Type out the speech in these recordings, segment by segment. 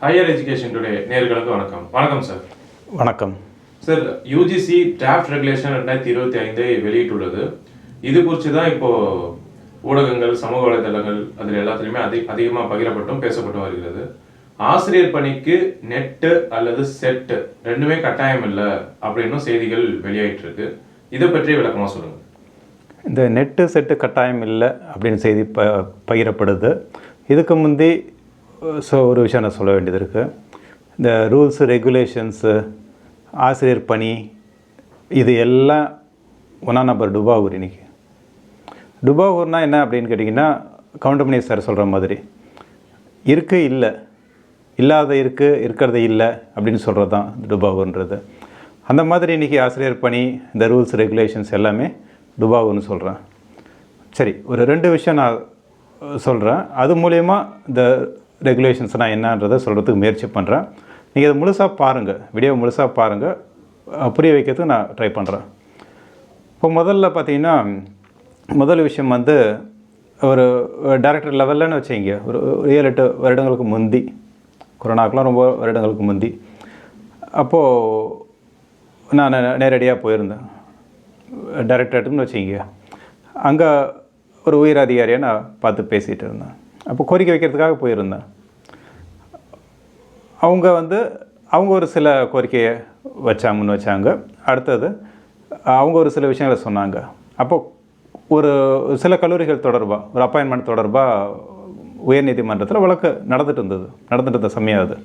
Higher education today நேர்களுக்கு வணக்கம். வணக்கம் சார் வணக்கம். சார் யூஜிசி டிராஃப்ட் ரெகுலேஷன் ரெண்டாயிரத்தி இருபத்தி ஐந்தை வெளியிட்டுள்ளது. இது குறித்து தான் இப்போ ஊடகங்கள் சமூக வலைதளங்கள் அதில் எல்லாத்துலேயுமே அதி அதிகமாக பகிரப்பட்டும் பேசப்பட்டு வருகிறது. ஆசிரியர் பணிக்கு நெட்டு அல்லது செட்டு ரெண்டுமே கட்டாயம் இல்லை அப்படின்னும் செய்திகள் வெளியாயிட்டு இருக்கு இதை பற்றி விளக்கமாக சொல்லுங்கள் இந்த நெட்டு செட்டு கட்டாயம் இல்லை அப்படின்னு செய்தி ப பகிரப்படுது. இதுக்கு முந்தி ஸோ ஒரு விஷயம் நான் சொல்ல வேண்டியது இருக்குது இந்த ரூல்ஸு ரெகுலேஷன்ஸு ஆசிரியர் பணி இது எல்லாம் ஒன்றா நம்பர் டுபாகூர் இன்னைக்கு. டுபாகூர்னால் என்ன அப்படின்னு கேட்டிங்கன்னா கவுண்டமணி சார் சொல்கிற மாதிரி. இருக்குது இல்லை. இல்லாத இருக்குது இருக்கிறது இல்லை அப்படின்னு சொல்கிறது தான் டுபாகூர்ன்றது. அந்த மாதிரி இன்றைக்கி ஆசிரியர் பணி இந்த ரூல்ஸ் ரெகுலேஷன்ஸ் எல்லாமே டுபாகூர்னு சொல்கிறேன் சரி ஒரு ரெண்டு விஷயம் நான் சொல்கிறேன் அது மூலயமா இந்த ரெகுலேஷன்ஸ் நான் என்னன்றதை சொல்கிறதுக்கு முயற்சி பண்ணுறேன் நீங்கள் இதை முழுசாக பாருங்கள் வீடியோ முழுசாக பாருங்கள் புரிய வைக்கிறதுக்கு நான் ட்ரை பண்ணுறேன் இப்போ முதல்ல பார்த்தீங்கன்னா முதல் விஷயம் வந்து ஒரு டேரக்டர் லெவல்லன்னு வச்சுங்க ஒரு ஏழு எட்டு வருடங்களுக்கு முந்தி. கொரோனாக்கெலாம் ரொம்ப வருடங்களுக்கு முந்தி. அப்போது நான் நேரடியாக போயிருந்தேன். டைரக்டரேட்டுன்னு வச்சிங்க அங்கே ஒரு உயர் அதிகாரியை நான் பார்த்து பேசிகிட்டு இருந்தேன். அப்போ கோரிக்கை வைக்கிறதுக்காக போயிருந்தேன். அவங்க வந்து அவங்க ஒரு சில கோரிக்கையை வச்சாங்க முன் வச்சாங்க. அடுத்தது அவங்க ஒரு சில விஷயங்களை சொன்னாங்க. அப்போது ஒரு சில கல்லூரிகள் தொடர்பாக ஒரு அப்பாயின்மெண்ட் தொடர்பாக உயர்நீதிமன்றத்தில் வழக்கு நடந்துகிட்டு இருந்தது. நடந்துட்டு இருந்த சமயம் அது.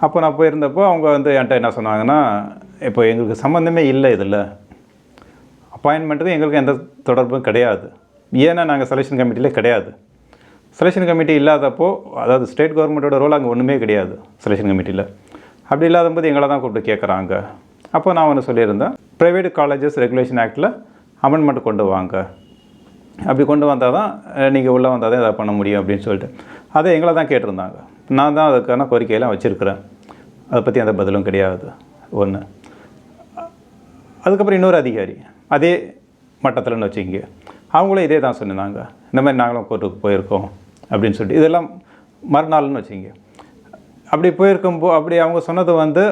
அப்போ நான் போயிருந்தப்போ அவங்க வந்து என்கிட்ட என்ன சொன்னாங்கன்னா இப்போ எங்களுக்கு சம்மந்தமே இல்லை இதில். அப்பாயின்மெண்ட்டுக்கும் எங்களுக்கு எந்த தொடர்பும் கிடையாது. ஏன்னா நாங்கள் செலெக்ஷன் கமிட்டியில் கிடையாது. செலெக்ஷன் கமிட்டி இல்லாதப்போ அதாவது ஸ்டேட் கவர்மெண்ட்டோட ரோல் அங்கே ஒன்றுமே கிடையாது செலெக்ஷன் கமிட்டியில் அப்படி இல்லாதபோது எங்களை தான் கூப்பிட்டு கேட்குறாங்க அப்போ நான் ஒன்று சொல்லியிருந்தேன் ப்ரைவேட் காலேஜஸ் ரெகுலேஷன் ஆக்டில் அமெண்ட்மெண்ட் கொண்டு வாங்க. அப்படி கொண்டு வந்தால் தான் நீங்கள் உள்ளே வந்தால் தான் இதை பண்ண முடியும் அப்படின்னு சொல்லிட்டு. அதை எங்களை தான் கேட்டிருந்தாங்க. நான் தான் அதுக்கான கோரிக்கையெல்லாம் வச்சுருக்கிறேன். அதை பற்றி அந்த பதிலும் கிடையாது. ஒன்று அதுக்கப்புறம் இன்னொரு அதிகாரி அதே மட்டத்தில்னு வச்சுக்கிங்க. அவங்களும் இதே தான் சொன்னாங்க. இந்த மாதிரி நாங்களும் கோர்ட்டுக்கு போயிருக்கோம். அப்படின்னு சொல்லிட்டு இதெல்லாம் மறுநாள்னு வச்சுங்க அப்படி போயிருக்கும்போ அப்படி அவங்க சொன்னது வந்து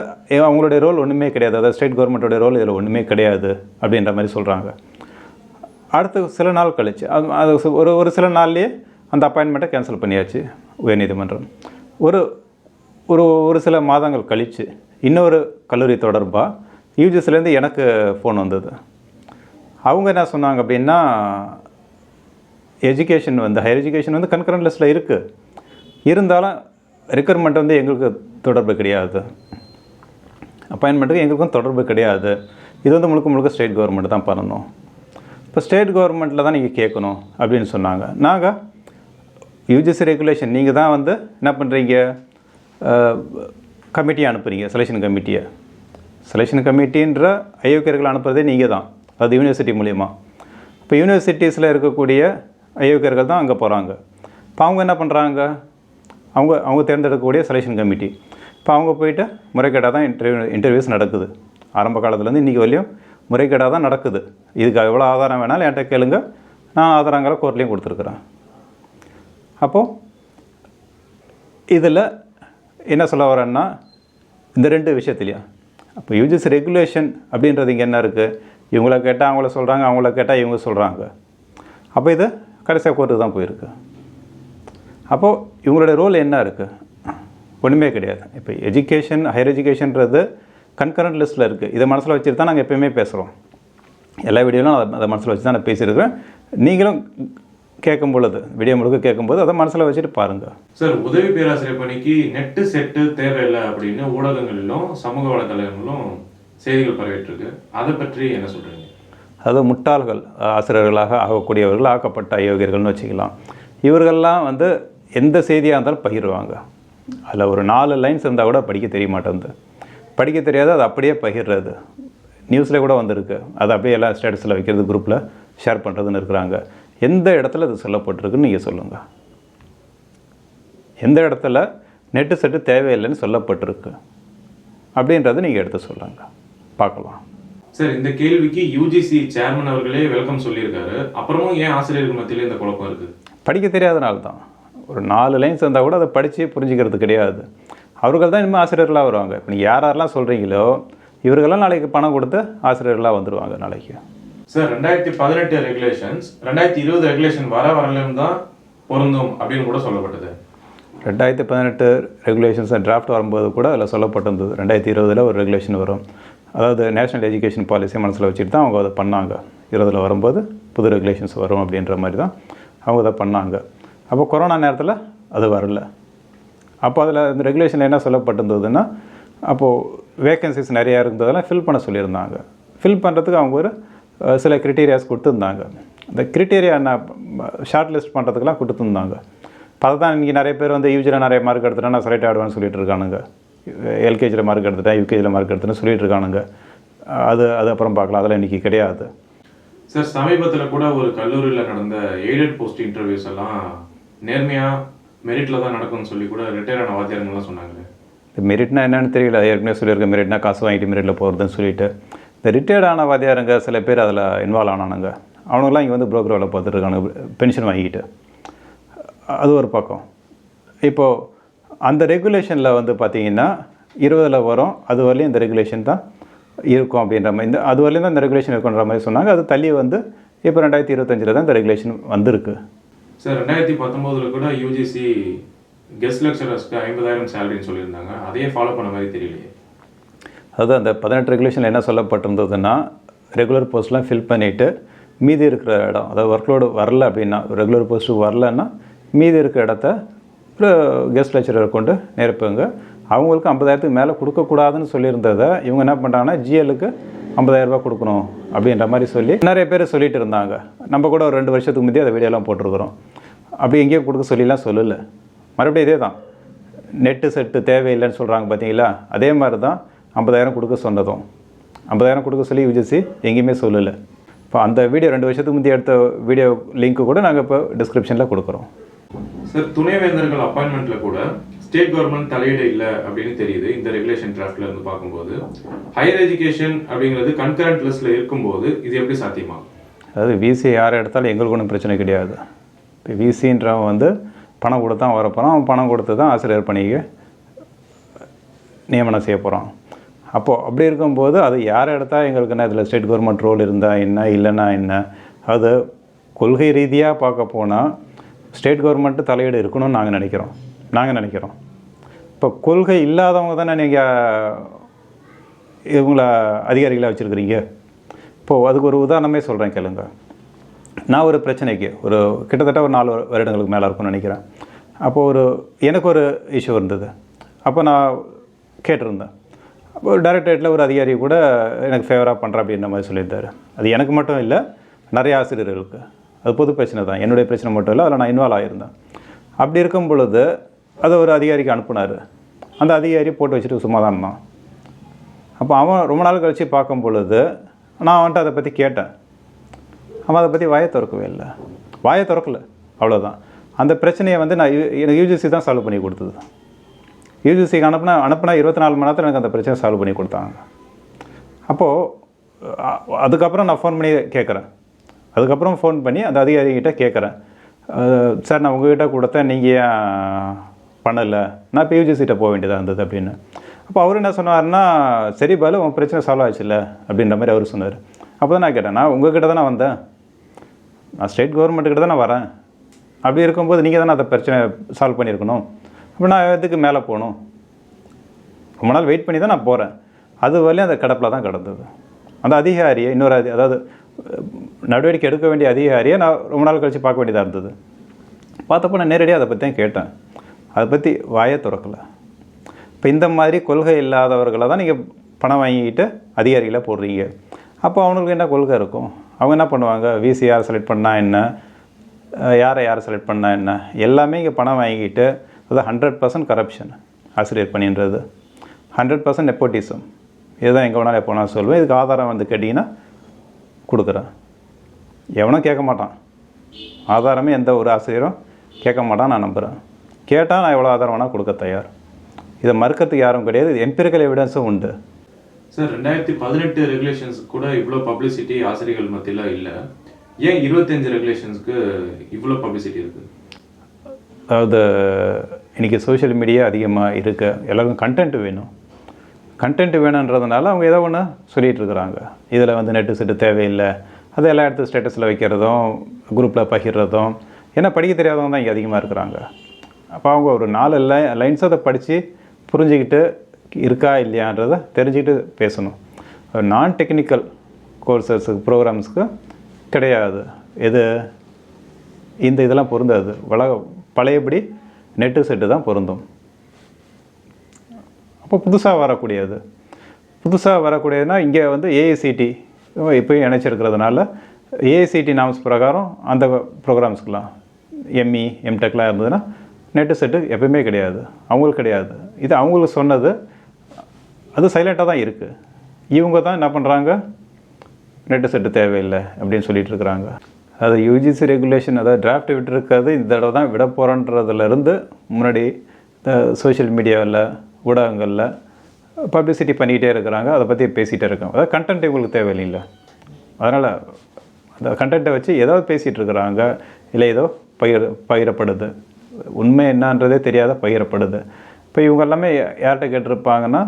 அவங்களுடைய ரோல் ஒன்றுமே கிடையாது. அதாவது ஸ்டேட் கவர்மெண்ட்டோட ரோல் இதில் ஒன்றுமே கிடையாது அப்படின்ற மாதிரி சொல்கிறாங்க அடுத்து சில நாள் கழிச்சு அது அது ஒரு ஒரு சில நாள்லேயே அந்த அப்பாயின்மெண்ட்டை கேன்சல் பண்ணியாச்சு உயர்நீதிமன்றம். ஒரு ஒரு ஒரு சில மாதங்கள் கழித்து இன்னொரு கல்லூரி தொடர்பாக யூஜிசிலேருந்து எனக்கு ஃபோன் வந்தது. அவங்க என்ன சொன்னாங்க அப்படின்னா எஜுகேஷன் வந்து ஹையர் எஜுகேஷன் வந்து கன்கரண்ட் லிஸ்ட்டில் இருக்குது இருந்தாலும் ரெக்யர்மெண்ட் வந்து எங்களுக்கு தொடர்பு கிடையாது. அப்பாயின்மெண்ட்டுக்கு எங்களுக்கும் தொடர்பு கிடையாது. இது வந்து முழுக்க முழுக்க ஸ்டேட் கவர்மெண்ட் தான் பண்ணணும். இப்போ ஸ்டேட் கவர்மெண்ட்டில் தான் நீங்கள் கேட்கணும் அப்படின்னு சொன்னாங்க. நாங்கள் யூஜிசி ரெகுலேஷன் நீங்கள் தான் வந்து என்ன பண்ணுறீங்க கமிட்டியை அனுப்புகிறீங்க செலெக்ஷன் கமிட்டியை செலெக்ஷன் கமிட்டின்ற அயோக்கியர்கள் அனுப்புகிறதே நீங்கள் தான். அது யூனிவர்சிட்டி மூலிமா இப்போ யூனிவர்சிட்டிஸில் இருக்கக்கூடிய அயோக்கியர்கள் தான் அங்கே போகிறாங்க இப்போ அவங்க என்ன பண்ணுறாங்க அவங்க அவங்க தேர்ந்தெடுக்கக்கூடிய செலெக்ஷன் கமிட்டி இப்போ அவங்க போயிட்டு முறைகேடாக தான் இன்டர்வியூ இன்டர்வியூஸ் நடக்குது. ஆரம்ப காலத்துலேருந்து இன்றைக்கி வரையும் முறைகேடாக தான் நடக்குது. இதுக்கு எவ்வளோ ஆதாரம் வேணாலும் என்கிட்ட கேளுங்க. நான் ஆதாரங்களை கோர்ட்லேயும் கொடுத்துருக்குறேன். அப்போது இதில் என்ன சொல்ல வரேன்னா இந்த ரெண்டு விஷயத்துலையும் அப்போ யூஜிஸ் ரெகுலேஷன் அப்படின்றது இங்கே என்ன இருக்குது இவங்கள கேட்டால் அவங்கள சொல்கிறாங்க அவங்கள கேட்டால் இவங்க சொல்கிறாங்க அப்போ இது கடைசியாக கோர்ட்டு தான் போயிருக்கு. அப்போது இவங்களோட ரோல் என்ன இருக்குது ஒன்றுமே கிடையாது. இப்போ எஜுகேஷன் ஹையர் எஜுகேஷன்றது கன்கரண்ட் லிஸ்ட்டில் இருக்குது இதை மனசில் வச்சுட்டு தான் நாங்கள் எப்பயுமே பேசுகிறோம் எல்லா வீடியோலும் அதை அதை மனசில் வச்சு தான் நான் பேசியிருக்கிறேன். நீங்களும் கேட்கும் பொழுது வீடியோ முழுக்க கேட்கும்போது அதை மனசில் வச்சுட்டு பாருங்கள் சார் உதவி பேராசிரியர் பணிக்கு நெட்டு செட்டு தேவையில்லை அப்படின்னு ஊடகங்களிலும் சமூக வலைதளங்களிலும் செய்திகள் பரவிட்டு இருக்கு. அதை பற்றி என்ன சொல்றீங்க? அதாவது முட்டாள்கள் ஆசிரியர்களாக ஆகக்கூடியவர்கள் ஆக்கப்பட்ட அயோக்கியர்கள்னு வச்சுக்கலாம். இவர்கள்லாம் வந்து எந்த செய்தியாக இருந்தாலும் பகிர்வாங்க. அதில் ஒரு நாலு லைன்ஸ் இருந்தால் கூட படிக்க தெரிய மாட்டேங்குது படிக்க தெரியாது அது அப்படியே பகிர்றது. நியூஸில் கூட வந்திருக்கு. அதை அப்படியே எல்லாம் ஸ்டேட்டஸில் வைக்கிறது குரூப்பில் ஷேர் பண்ணுறதுன்னு இருக்கிறாங்க. எந்த இடத்துல அது சொல்லப்பட்டிருக்குன்னு நீங்கள் சொல்லுங்கள் எந்த இடத்துல நெட்டு செட்டு தேவையில்லைன்னு சொல்லப்பட்டிருக்கு. அப்படின்றத நீங்கள் எடுத்து சொல்லுங்கள் பார்க்கலாம். சார் இந்த கேள்விக்கு யூஜிசி சேர்மன் அவர்களே வெல்கம் சொல்லியிருக்காரு. அப்புறமும் ஏன் ஆசிரியர்கள் மத்தியில இந்த குழப்பம் இருக்கு? படிக்க தெரியாதனால தான். ஒரு நாலு லைன்ஸ் இருந்தால் கூட அதை படித்து புரிஞ்சுக்கிறது கிடையாது. அவர்கள் தான் இனிமேல் ஆசிரியர்களாக வருவாங்க. இப்போ நீங்கள் யார் யாரெல்லாம் சொல்கிறீங்களோ இவர்களெல்லாம் நாளைக்கு பணம் கொடுத்து ஆசிரியர்களாக வந்துடுவாங்க நாளைக்கு. சார் ரெண்டாயிரத்தி பதினெட்டு ரெகுலேஷன்ஸ் ரெண்டாயிரத்தி இருபது ரெகுலேஷன் வர வரலும் தான் பொருந்தும் அப்படின்னு கூட சொல்லப்பட்டது. ரெண்டாயிரத்தி பதினெட்டு ரெகுலேஷன்ஸ் டிராஃப்ட் வரும்போது கூட அதில் சொல்லப்பட்டிருந்தது. ரெண்டாயிரத்தி இருபதில் ஒரு ரெகுலேஷன் வரும். அதாவது நேஷனல் எஜுகேஷன் பாலிசி மனசில் வச்சுட்டு தான் அவங்க அதை பண்ணாங்க. இருபதில் வரும்போது புது ரெகுலேஷன்ஸ் வரும் அப்படின்ற மாதிரி தான் அவங்க அதை பண்ணாங்க. அப்போ கொரோனா நேரத்தில் அது வரல. அப்போ அதில் இந்த ரெகுலேஷனில் என்ன சொல்லப்பட்டிருந்ததுன்னா அப்போது வேக்கன்சிஸ் நிறையா இருந்ததெல்லாம் ஃபில் பண்ண சொல்லியிருந்தாங்க. ஃபில் பண்ணுறதுக்கு அவங்க ஒரு சில க்ரிட்டீரியாஸ் கொடுத்துருந்தாங்க. இந்த க்ரிட்டீரியா என்ன ஷார்ட் லிஸ்ட் பண்ணுறதுக்கெலாம் கொடுத்துருந்தாங்க. அதை தான் இன்றைக்கி நிறைய பேர் வந்து e யூஜியில் நிறைய மார்க் எடுத்துட்டா நான் செலக்ட் ஆகிடுவேன்னு சொல்லிட்டு இருக்கானுங்க. எல்கேஜியில் மார்க் எடுத்துட்டேன் யூகேஜியில் மார்க் எடுத்துட்டேன்னு சொல்லிட்டு இருக்கானுங்க. அது அது அப்புறம் பார்க்கலாம். அதெல்லாம் இன்றைக்கி கிடையாது. சார் சமீபத்தில் கூட ஒரு கல்லூரியில் நடந்த எய்டட் போஸ்ட் இன்டர்வியூஸ் எல்லாம் நேர்மையாக மெரிட்டில் தான் நடக்கும்னு சொல்லி கூட ரிட்டையர் ஆன வாத்தியாருங்கெல்லாம் சொன்னாங்களே. இந்த மெரிட்னா என்னன்னு தெரியல. ஏற்கனவே சொல்லியிருக்க. மெரிட்னா காசு வாங்கிட்டு மெரிட்டில் போகிறதுன்னு சொல்லிட்டு. இந்த ரிட்டையர்ட் ஆன வாத்தியாருங்க சில பேர் அதில் இன்வால்வ் ஆனானுங்க. அவனுங்களாம் இங்கே வந்து broker வேலை பார்த்துருக்கானுங்க பென்ஷன் வாங்கிட்டு அது ஒரு பக்கம். இப்போது அந்த ரெகுலேஷனில் வந்து பார்த்தீங்கன்னா இருபதில் வரும் அது வரலையும் இந்த ரெகுலேஷன் தான் இருக்கும் அப்படின்ற மாதிரி. இந்த அது வரலையும் தான் இந்த ரெகுலேஷன் இருக்குன்ற மாதிரி சொன்னாங்க. அது தள்ளி வந்து இப்போ ரெண்டாயிரத்தி இருபத்தஞ்சில் தான் இந்த ரெகுலேஷன் வந்திருக்கு. சார் ரெண்டாயிரத்தி பத்தொம்போதில் கூட யூஜிசி கெஸ்ட் லெக்சரர்ஸ்க்கு ஐம்பதாயிரம் சேலரின்னு சொல்லியிருந்தாங்க. அதையே ஃபாலோ பண்ண மாதிரி தெரியலையே. அதாவது அந்த பதினெட்டு ரெகுலேஷனில் என்ன சொல்லப்பட்டிருந்ததுன்னா ரெகுலர் போஸ்ட்லாம் ஃபில் பண்ணிவிட்டு மீதி இருக்கிற இடம் அதாவது ஒர்க்லோடு வரல அப்படின்னா ரெகுலர் போஸ்ட்டு வரலன்னா மீதி இருக்கிற இடத்த ஒரு கெஸ்ட் லெக்சரரை கொண்டு நிரப்புங்க அவங்களுக்கு ஐம்பதாயிரத்துக்கு மேலே கொடுக்கக்கூடாதுன்னு சொல்லியிருந்ததை இவங்க என்ன பண்ணுறாங்கன்னா ஜிஎலுக்கு ஐம்பதாயிரரூபா கொடுக்கணும் அப்படின்ற மாதிரி சொல்லி நிறைய பேர் சொல்லிட்டு இருந்தாங்க. நம்ம கூட ஒரு ரெண்டு வருஷத்துக்கு முந்தைய அதை வீடியோலாம் போட்டிருக்கிறோம். அப்படி எங்கேயும் கொடுக்க சொல்லிலாம் சொல்லலை. மறுபடியும் இதே தான் நெட்டு செட்டு தேவையில்லைன்னு சொல்கிறாங்க பார்த்தீங்களா அதே மாதிரி தான் ஐம்பதாயிரம் கொடுக்க சொன்னதும். ஐம்பதாயிரம் கொடுக்க சொல்லி யூஜிசி எங்கேயுமே சொல்லலை. இப்போ அந்த வீடியோ ரெண்டு வருஷத்துக்கு முந்தைய எடுத்த வீடியோ லிங்க்கு கூட நாங்கள் இப்போ டிஸ்கிரிப்ஷனில் கொடுக்குறோம். சார் துணைவேந்தர்கள் அப்பாயின்மெண்ட்ல கூட ஸ்டேட் கவர்மெண்ட் தலையீடு இல்லை அப்படின்னு தெரியுது. இந்த ரெகுலேஷன் டிராஃப்ட்ல இருந்து பார்க்கும்போது. ஹையர் எஜுகேஷன் அப்படிங்கிறது கன்கரண்ட் லிஸ்ட்ல இருக்கும்போது இது எப்படி சாத்தியமா? அதாவது விசி யார் எடுத்தாலும் எங்களுக்கு ஒன்றும் பிரச்சனை கிடையாது. இப்போ விசின்றவன் வந்து பணம் கொடுத்தா வரப்போகிறோம் அவன் பணம் கொடுத்து தான் ஆசிரியர் பணிக்கு நியமனம் செய்ய போகிறான் அப்போது அப்படி இருக்கும்போது அது யார் எடுத்தால் எங்களுக்கு என்ன இதில் ஸ்டேட் கவர்மெண்ட் ரோல் இருந்தால் என்ன இல்லைன்னா என்ன? அது கொள்கை ரீதியாக பார்க்க போனால் ஸ்டேட் கவர்மெண்ட்டு தலையீடு இருக்கணும்னு நாங்கள் நினைக்கிறோம். நாங்கள் நினைக்கிறோம். இப்போ கொள்கை இல்லாதவங்க தானே நீங்கள் இவங்கள அதிகாரிகளாக வச்சுருக்கிறீங்க? இப்போது அதுக்கு ஒரு உதாரணமே சொல்கிறேன் கேளுங்க. நான் ஒரு பிரச்சனைக்கு ஒரு கிட்டத்தட்ட ஒரு நாலு வருடங்களுக்கு மேலே இருக்கும்னு நினைக்கிறேன். அப்போது ஒரு எனக்கு ஒரு இஷ்யூ இருந்தது. அப்போ நான் கேட்டிருந்தேன். அப்போ டைரக்டரேட்டில் ஒரு அதிகாரி கூட எனக்கு ஃபேவராக பண்ணுறேன் அப்படின்ற மாதிரி சொல்லியிருந்தாரு. அது எனக்கு மட்டும் இல்லை நிறைய ஆசிரியர்களுக்கு. அது பொது பிரச்சனை தான். என்னுடைய பிரச்சனை மட்டும் இல்லை அதில் நான் இன்வால்வ் ஆகியிருந்தேன் அப்படி இருக்கும் பொழுது அதை ஒரு அதிகாரிக்கு அனுப்புனார். அந்த அதிகாரி போட்டு வச்சுட்டு சும்மா தான் இருந்தான். அப்போ அவன் ரொம்ப நாள் கழித்து பார்க்கும் பொழுது நான் அவன்கிட்ட அதை பற்றி கேட்டேன். அவன் அதை பற்றி வாயை திறக்கவே இல்லை. வாயை திறக்கல அவ்வளோதான் அந்த பிரச்சனையை வந்து நான் எனக்கு யூஜிசி தான் சால்வ் பண்ணி கொடுத்தது. யூஜிசிக்கு அனுப்புனா அனுப்புனா இருபத்தி நாலு மணி நேரத்தில் எனக்கு அந்த பிரச்சனை சால்வ் பண்ணி கொடுத்தாங்க. அப்போது அதுக்கப்புறம் நான் ஃபோன் பண்ணி கேட்குறேன் அதுக்கப்புறம் ஃபோன் பண்ணி அந்த அதிகாரிகிட்ட கேட்குறேன். சார் நான் உங்ககிட்ட கொடுத்தேன் நீங்கள் ஏன் பண்ணலை. நான் இப்போ யூஜிசிட்ட போக வேண்டியதாக இருந்தது அப்படின்னு. அப்போ அவர் என்ன சொன்னார்னா சரி பாலு உன் பிரச்சனை சால்வ் ஆச்சுல்ல அப்படின்ற மாதிரி அவர் சொன்னார். அப்போ தான் நான் கேட்டேன் நான் உங்ககிட்ட தானே வந்தேன்? நான் ஸ்டேட் கவர்மெண்ட்டுக்கிட்ட தான் நான் வரேன்? அப்படி இருக்கும்போது நீங்கள் தானே அதை பிரச்சனை சால்வ் பண்ணியிருக்கணும்? அப்போ நான் இதுக்கு மேலே போகணும்? ரொம்ப நாள் வெயிட் பண்ணி தான் நான் போகிறேன் அது வரையிலும் அந்த கடப்பில் தான் கிடந்தது. அந்த அதிகாரியை இன்னொரு அதி அதாவது நடவடிக்கை எடுக்க வேண்டிய அதிகாரியை நான் ரொம்ப நாள் கழித்து பார்க்க வேண்டியதாக இருந்தது. பார்த்தப்போ நான் நேரடியாக அதை பற்றி தான் கேட்டேன். அதை பற்றி வாயை திறக்கலை. இப்போ இந்த மாதிரி கொள்கை இல்லாதவர்களை தான் நீங்கள் பணம் வாங்கிக்கிட்டு அதிகாரிகளை போடுறீங்க. அப்போ அவங்களுக்கு என்ன கொள்கை இருக்கும்? அவங்க என்ன பண்ணுவாங்க? விசி யார் செலக்ட் பண்ணால் என்ன? யாரை யாரை செலக்ட் பண்ணால் என்ன? எல்லாமே இங்கே பணம் வாங்கிக்கிட்டு அது ஹண்ட்ரட் பர்சன்ட் கரப்ஷன் ஆசிரியர் பணின்றது. ஹண்ட்ரட் பர்சன்ட் நெப்போட்டிசம் இதுதான் எங்கே வேணாலும் எப்போ நான் சொல்லுவேன். இதுக்கு ஆதாரம் வந்து கேட்டிங்கன்னா கொடுக்குறேன். எவனும் கேட்க மாட்டான். ஆதாரமே எந்த ஒரு ஆசிரியரும் கேட்க மாட்டான் நான் நம்புகிறேன் கேட்டால் நான் எவ்வளோ ஆதாரம் வேணால் கொடுக்க தயார். இதை மறுக்கிறதுக்கு யாரும் கிடையாது. எம்பிரிக்கல் எவிடன்ஸும் உண்டு. சார் ரெண்டாயிரத்தி பதினெட்டு ரெகுலேஷன்ஸ் கூட இவ்வளோ பப்ளிசிட்டி ஆசிரியர்கள் மத்தியில் இல்லை. ஏன் இருபத்தஞ்சு ரெகுலேஷன்ஸ்க்கு இவ்வளோ பப்ளிசிட்டி இருக்கு? அதாவது இன்றைக்கி சோஷியல் மீடியா அதிகமாக இருக்கு. எல்லாருக்கும் கண்டென்ட் வேணும். கண்டென்ட் வேணுன்றதுனால அவங்க ஏதோ ஒன்று சொல்லிகிட்டு இருக்கிறாங்க இதில் வந்து நெட்டு செட்டு தேவையில்லை. அதை எல்லா இடத்து ஸ்டேட்டஸில் வைக்கிறதும் குரூப்பில் பகிர்றதும் ஏன்னா படிக்க தெரியாதவங்க தான் இங்கே அதிகமாக இருக்கிறாங்க. அப்போ அவங்க ஒரு நாலு லை லைன்ஸ் அதை படித்து புரிஞ்சுக்கிட்டு இருக்கா இல்லையான்றதை தெரிஞ்சுக்கிட்டு பேசணும். நான் டெக்னிக்கல் கோர்சஸுக்கு ப்ரோக்ராம்ஸுக்கு கிடையாது. எது? இந்த இதெல்லாம் பொருந்தாது. வள பழையபடி நெட்டு செட்டு தான் பொருந்தும். அப்போ புதுசாக வரக்கூடியது. புதுசாக வரக்கூடியதுனா இங்கே வந்து ஏஐசிடி இப்போயும் இணைச்சிருக்கிறதுனால ஏஐசிடி நாம்ஸ் பிரகாரம் அந்த ப்ரோக்ராம்ஸ்க்கெலாம் எம்இ எம்டெக்லாம் இருந்ததுன்னா நெட்டு செட்டு எப்பயுமே கிடையாது. அவங்களுக்கு கிடையாது. இது அவங்களுக்கு சொன்னது அது சைலண்ட்டாக தான் இருக்குது இவங்க தான் என்ன பண்ணுறாங்க நெட்டு செட்டு தேவையில்லை அப்படின்னு சொல்லிட்டு இருக்கிறாங்க. அது யூஜிசி ரெகுலேஷன் அதாவது டிராஃப்ட் விட்டுருக்கிறது இந்த தடவை தான் விட போகிறோன்றதுலேருந்து முன்னாடி இந்த சோஷியல் மீடியாவில் ஊடகங்களில் பப்ளிசிட்டி பண்ணிக்கிட்டே இருக்கிறாங்க. அதை பற்றி பேசிகிட்டே இருக்காங்க. அதாவது கண்டென்ட் இவங்களுக்கு தேவையில்லை. அதனால் அந்த கண்டென்ட்டை வச்சு ஏதாவது பேசிகிட்டு இருக்கிறாங்க. இல்லை ஏதோ பயிர் பகிரப்படுது உண்மை என்னன்றதே தெரியாத பகிரப்படுது இப்போ இவங்க எல்லாமே யார்கிட்ட கேட்டிருப்பாங்கன்னா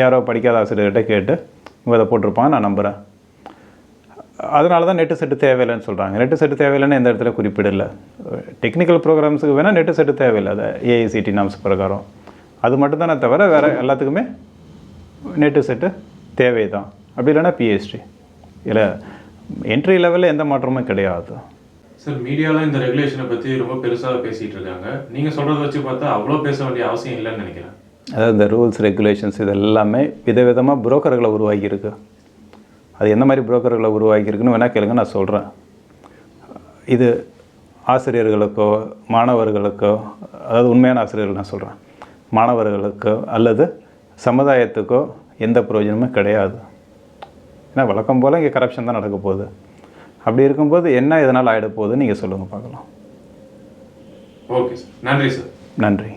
யாரோ படிக்காத ஆசிரியர்கிட்ட கேட்டு இவங்க அதை போட்டிருப்பாங்க நான் நம்புகிறேன் அதனால தான் நெட்டு செட்டு தேவையில்லைன்னு சொல்கிறாங்க நெட்டு செட்டு தேவையில்லைன்னு எந்த இடத்துல குறிப்பிடல. டெக்னிக்கல் ப்ரோக்ராம்ஸுக்கு வேணால் நெட்டு செட்டு தேவையில்லை. அதை ஏஐசிடி நாம்ஸ் பிரகாரம். அது மட்டும்தானே தவிர வேறு எல்லாத்துக்குமே நெட்டு செட்டு தேவை தான் அப்படி இல்லைன்னா பிஹெச்டி இல்லை என்ட்ரி லெவலில் எந்த மாற்றமும் கிடையாது. சார் மீடியாவில் இந்த ரெகுலேஷனை பற்றி ரொம்ப பெருசாக பேசிகிட்டு இருக்காங்க. நீங்கள் சொல்கிறத வச்சு பார்த்தா அவ்வளோ பேச வேண்டிய அவசியம் இல்லைன்னு நினைக்கிறேன். அதாவது இந்த ரூல்ஸ் ரெகுலேஷன்ஸ் இது எல்லாமே விதவிதமாக புரோக்கர்களை உருவாக்கியிருக்கு. அது எந்த மாதிரி புரோக்கர்களை உருவாக்கியிருக்குன்னு வேணால் கேளுங்க நான் சொல்கிறேன் இது ஆசிரியர்களுக்கோ மாணவர்களுக்கோ அதாவது உண்மையான ஆசிரியர்கள் நான் சொல்கிறேன் மாணவர்களுக்கோ அல்லது சமுதாயத்துக்கோ எந்த பிரயோஜனமும் கிடையாது. ஏன்னா வழக்கம் போல் இங்கே கரப்ஷன் தான் நடக்க போகுது. அப்படி இருக்கும்போது என்ன இதனால் ஆகிட போகுதுன்னு நீங்கள் சொல்லுங்கள் பார்க்கலாம். Okay sir. நன்றி சார். நன்றி.